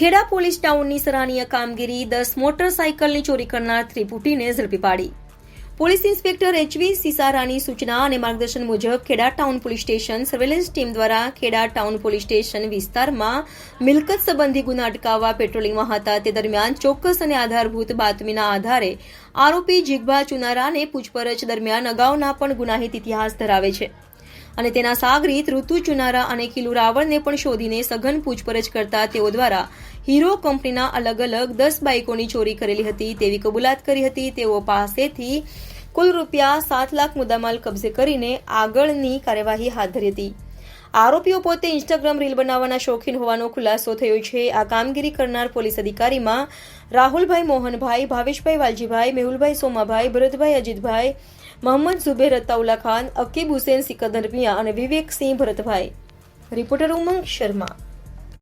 Kheda police ટાઉનની સરાહનીય કામગીરી, દસ મોટરસાયકલની ચોરી કરનાર ત્રિપુટીને ઝડપી પાડી. પોલીસ ઇન્સ્પેક્ટર એચવી સિસારાની સૂચના અને માર્ગદર્શન મુજબ Kheda town police station surveillance team દ્વારા ખેડા ટાઉન પોલીસ સ્ટેશન વિસ્તારમાં મિલકત સંબંધી ગુના અટકાવવા પેટ્રોલિંગમાં હતા. તે દરમિયાન ચોક્કસ અને આધારભૂત બાતમીના આધારે આરોપી જીગભા ચુનારાને પૂછપરછ દરમિયાન અગાઉના પણ ગુનાહિત ઇતિહાસ ધરાવે છે. અને તેના સાગરીત ઋતુ ચુનારા અને કિલુ રાવળને પણ શોધીને સઘન પૂછપરછ કરતા તેઓ દ્વારા હીરો કંપનીના અલગ અલગ દસ બાઇકોની ચોરી કરેલી હતી તેવી કબૂલાત કરી હતી. તેઓ પાસેથી કુલ રૂપિયા સાત લાખ મુદ્દામાલ કબજે કરીને આગળની કાર્યવાહી હાથ ધરી હતી. આરોપીઓ પોતે ઇન્સ્ટાગ્રામ રીલ બનાવવાના શોખીન હોવાનો ખુલાસો થયો છે. આ કામગીરી કરનાર પોલીસ અધિકારીમાં રાહુલભાઈ મોહનભાઈ, ભાવેશભાઈ વાલજીભાઈ, મેહુલભાઈ સોમાભાઈ, ભરતભાઈ અજીતભાઈ, મોહમ્મદ ઝુબેર અતાઉલ્લા ખાન, અકીબ હુસેન સિકંદર મિયા અને વિવેકસિંહ ભરતભાઈ. રિપોર્ટર ઉમંગ શર્મા.